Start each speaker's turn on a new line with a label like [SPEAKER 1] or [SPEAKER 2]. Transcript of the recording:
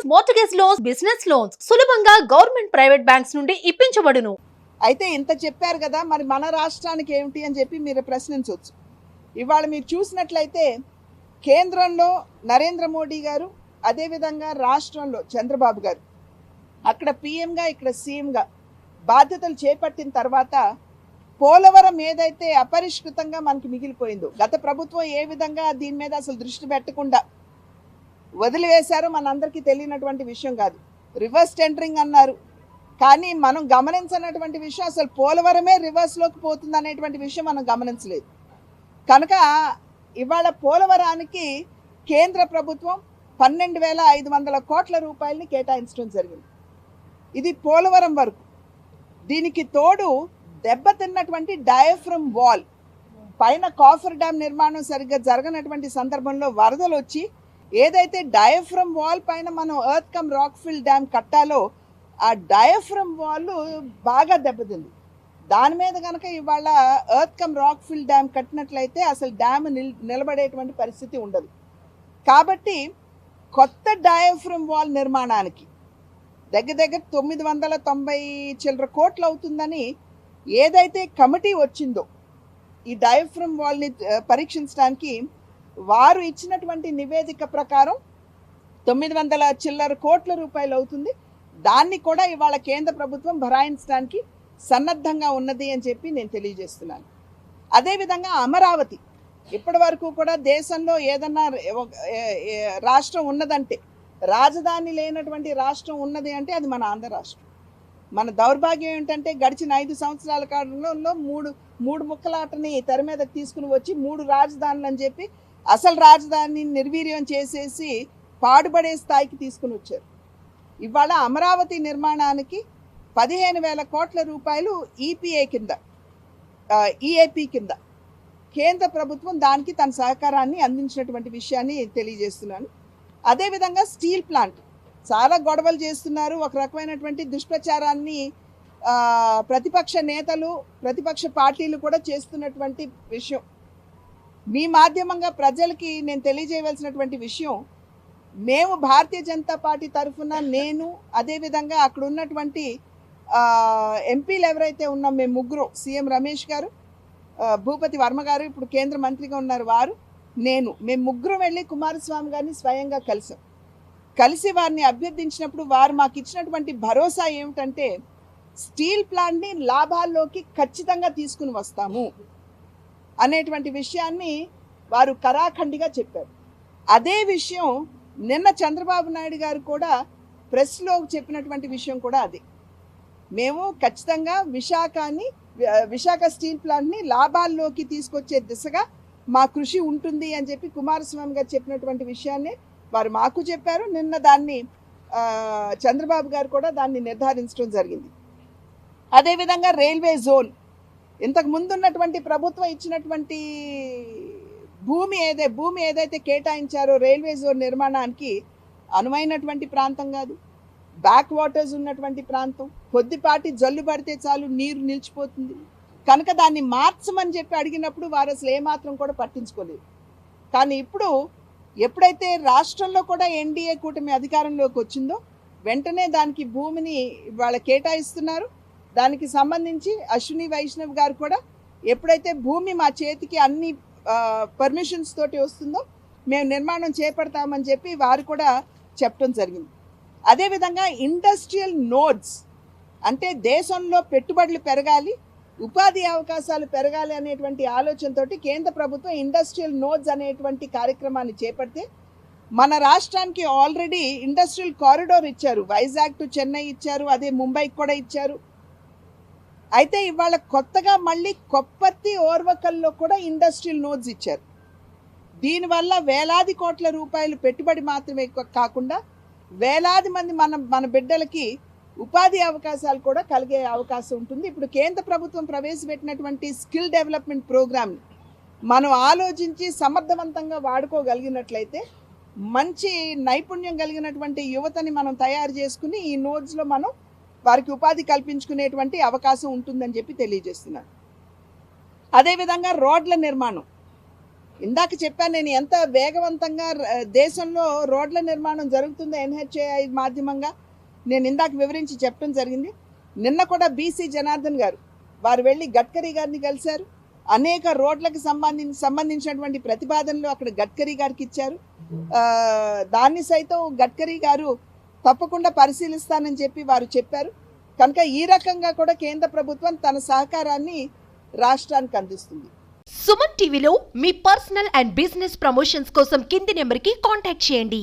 [SPEAKER 1] Loans mortgage loans business loans సులభంగా government private banks నుండి ఇప్పించబడును.
[SPEAKER 2] అయితే ఇంత చెప్పారు కదా మరి మన రాష్ట్రానికి ఏమిటి అని చెప్పి మీరు ప్రశ్నించవచ్చు. ఇవాళ మీరు చూసినట్లయితే కేంద్రంలో నరేంద్ర మోడీ గారు అదేవిధంగా రాష్ట్రంలో చంద్రబాబు గారు. అక్కడ పీఎంగా ఇక్కడ సీఎంగా బాధ్యతలు చేపట్టిన తర్వాత పోలవరం ఏదైతే అపరిష్కృతంగా మనకి మిగిలిపోయిందో గత ప్రభుత్వం ఏ విధంగా దీని మీద అసలు దృష్టి పెట్టకుండా వదిలివేశారో మనందరికీ తెలియనటువంటి విషయం కాదు. రివర్స్ టెండరింగ్ అన్నారు. కానీ మనం గమనించినటువంటి విషయం అసలు పోలవరమే రివర్స్లోకి పోతుంది అనేటువంటి విషయం మనం గమనించలేదు. కనుక ఇవాళ పోలవరానికి కేంద్ర ప్రభుత్వం పన్నెండు వేల ఐదు వందల కోట్ల రూపాయలని కేటాయించడం జరిగింది. ఇది పోలవరం వరకు. దీనికి తోడు దెబ్బతిన్నటువంటి డయఫ్రమ్ వాల్. పైన కాఫర్ డ్యామ్ నిర్మాణం సరిగ్గా జరగనటువంటి సందర్భంలో వరదలు వచ్చి ఏదైతే డయాఫ్రమ్ వాల్ పైన మనం ఎర్త్ కమ్ రాక్ఫిల్ డ్యామ్ కట్టాలో ఆ డయాఫ్రమ్ వాల్ బాగా దెబ్బతింది. దాని మీద కనుక ఇవాళ ఎర్త్ కమ్ రాక్ఫిల్ డ్యామ్ కట్టినట్లయితే అసలు డ్యామ్ నిల్ నిలబడేటువంటి పరిస్థితి ఉండదు. కాబట్టి కొత్త డయాఫ్రమ్ వాల్ నిర్మాణానికి దగ్గర దగ్గర తొమ్మిది వందల తొంభై చిల్లర కోట్లు అవుతుందని ఏదైతే కమిటీ వచ్చిందో ఈ డయాఫ్రమ్ వాల్ని పరీక్షించడానికి వారు ఇచ్చినటువంటి నివేదిక ప్రకారం తొమ్మిది వందల చిల్లర కోట్ల రూపాయలు అవుతుంది. దాన్ని కూడా ఇవాళ కేంద్ర ప్రభుత్వం భరాయించడానికి సన్నద్ధంగా ఉన్నది అని చెప్పి నేను తెలియజేస్తున్నాను. అదేవిధంగా అమరావతి ఇప్పటి వరకు కూడా దేశంలో ఏదన్నా రాష్ట్రం ఉన్నదంటే రాజధాని లేనటువంటి రాష్ట్రం ఉన్నది అంటే అది మన ఆంధ్ర రాష్ట్రం. మన దౌర్భాగ్యం ఏంటంటే గడిచిన ఐదు సంవత్సరాల కాలంలో మూడు మూడు ముక్కలాటని తెర మీదకి తీసుకుని వచ్చి మూడు రాజధానులు అని చెప్పి అసలు రాజధానిని నిర్వీర్యం చేసేసి పాడుపడే స్థాయికి తీసుకుని వచ్చారు. ఇవాళ అమరావతి నిర్మాణానికి పదిహేను వేల కోట్ల రూపాయలు ఈపీఏ కింద ఈఏపీ కింద కేంద్ర ప్రభుత్వం దానికి తన సహకారాన్ని అందించినటువంటి విషయాన్ని తెలియజేస్తున్నాను. అదేవిధంగా స్టీల్ ప్లాంట్ చాలా గొడవలు చేస్తున్నారు. ఒక రకమైనటువంటి దుష్ప్రచారాన్ని ప్రతిపక్ష నేతలు ప్రతిపక్ష పార్టీలు కూడా చేస్తున్నటువంటి విషయం. మీ మాధ్యమంగా ప్రజలకి నేను తెలియజేయవలసినటువంటి విషయం మేము భారతీయ జనతా పార్టీ తరఫున నేను అదేవిధంగా అక్కడ ఉన్నటువంటి ఎంపీలు ఎవరైతే ఉన్నాం మేము ముగ్గురు సీఎం రమేష్ గారు భూపతి వర్మ గారు ఇప్పుడు కేంద్ర మంత్రిగా ఉన్నారు వారు నేను మేము ముగ్గురు వెళ్ళి కుమారస్వామి గారిని స్వయంగా కలిసాం. కలిసి వారిని అభ్యర్థించినప్పుడు వారు మాకు ఇచ్చినటువంటి భరోసా ఏమిటంటే స్టీల్ ప్లాంట్ని లాభాల్లోకి ఖచ్చితంగా తీసుకుని వస్తాము. అనేటువంటి విషయాన్ని వారు కరాఖండిగా చెప్పారు. అదే విషయం నిన్న చంద్రబాబు నాయుడు గారు కూడా ప్రెస్లో చెప్పినటువంటి విషయం కూడా అదే. మేము ఖచ్చితంగా విశాఖని విశాఖ స్టీల్ ప్లాంట్ని లాభాల్లోకి తీసుకొచ్చే దిశగా మా కృషి ఉంటుంది అని చెప్పి కుమారస్వామి గారు చెప్పినటువంటి విషయాన్ని వారు మాకు చెప్పారు. నిన్న దాన్ని చంద్రబాబు గారు కూడా దాన్ని నిర్ధారించడం జరిగింది. అదేవిధంగా రైల్వే జోన్ ఇంతకు ముందు ఉన్నటువంటి ప్రభుత్వం ఇచ్చినటువంటి భూమి ఏదే భూమి ఏదైతే కేటాయించారో రైల్వే జోన్ నిర్మాణానికి అనువైనటువంటి ప్రాంతం కాదు. బ్యాక్ వాటర్స్ ఉన్నటువంటి ప్రాంతం. కొద్దిపాటి జల్లు పడితే చాలు నీరు నిలిచిపోతుంది. కనుక దాన్ని మార్చమని చెప్పి అడిగినప్పుడు వారు అసలు ఏమాత్రం కూడా పట్టించుకోలేదు. కానీ ఇప్పుడు ఎప్పుడైతే రాష్ట్రంలో కూడా ఎన్డీఏ కూటమి అధికారంలోకి వచ్చిందో వెంటనే దానికి భూమిని వాళ్ళ కేటాయిస్తున్నారు. దానికి సంబంధించి అశ్విని వైష్ణవ్ గారు కూడా ఎప్పుడైతే భూమి మా చేతికి అన్ని పర్మిషన్స్ తోటి వస్తుందో మేము నిర్మాణం చేపడతామని చెప్పి వారు కూడా చెప్పడం జరిగింది. అదేవిధంగా ఇండస్ట్రియల్ నోడ్స్ అంటే దేశంలో పెట్టుబడులు పెరగాలి ఉపాధి అవకాశాలు పెరగాలి అనేటువంటి ఆలోచనతోటి కేంద్ర ప్రభుత్వం ఇండస్ట్రియల్ నోడ్స్ అనేటువంటి కార్యక్రమాన్ని చేపడితే మన రాష్ట్రానికి ఆల్రెడీ ఇండస్ట్రియల్ కారిడోర్ ఇచ్చారు. వైజాగ్ టు చెన్నై ఇచ్చారు అదే ముంబైకి కూడా ఇచ్చారు. అయితే ఇవాళ కొత్తగా మళ్ళీ కొప్పర్తి ఓర్వకల్లో కూడా ఇండస్ట్రియల్ నోట్స్ ఇచ్చారు. దీనివల్ల వేలాది కోట్ల రూపాయలు పెట్టుబడి మాత్రమే కాకుండా వేలాది మంది మన మన బిడ్డలకి ఉపాధి అవకాశాలు కూడా కలిగే అవకాశం ఉంటుంది. ఇప్పుడు కేంద్ర ప్రభుత్వం ప్రవేశపెట్టినటువంటి స్కిల్ డెవలప్మెంట్ ప్రోగ్రామ్ని మనం ఆలోచించి సమర్థవంతంగా వాడుకోగలిగినట్లయితే మంచి నైపుణ్యం కలిగినటువంటి యువతని మనం తయారు చేసుకుని ఈ నోట్స్లో మనం వారికి ఉపాధి కల్పించుకునేటువంటి అవకాశం ఉంటుందని చెప్పి తెలియజేస్తున్నాను. అదేవిధంగా రోడ్ల నిర్మాణం. ఇందాక చెప్పాను నేను ఎంత వేగవంతంగా దేశంలో రోడ్ల నిర్మాణం జరుగుతుందో ఎన్హెచ్ఏఐ మాధ్యమంగా నేను ఇందాక వివరించి చెప్పడం జరిగింది. నిన్న కూడా బీసీ జనార్దన్ గారు వారు వెళ్ళి గడ్కరీ గారిని కలిశారు. అనేక రోడ్లకు సంబంధించి సంబంధించినటువంటి ప్రతిపాదనలు అక్కడ గడ్కరీ గారికి ఇచ్చారు. దాన్ని సైతం గడ్కరీ గారు తప్పకుండా పరిశీలిస్తానని చెప్పి వారు చెప్పారు. కనుక ఈ రకంగా కూడా కేంద్ర ప్రభుత్వం తన సహకారాన్ని రాష్ట్రానికి అందిస్తుంది.
[SPEAKER 3] సుమన్ టీవీలో మీ పర్సనల్ అండ్ బిజినెస్ ప్రమోషన్స్ కోసం కింది నెంబర్కి కాంటాక్ట్ చేయండి.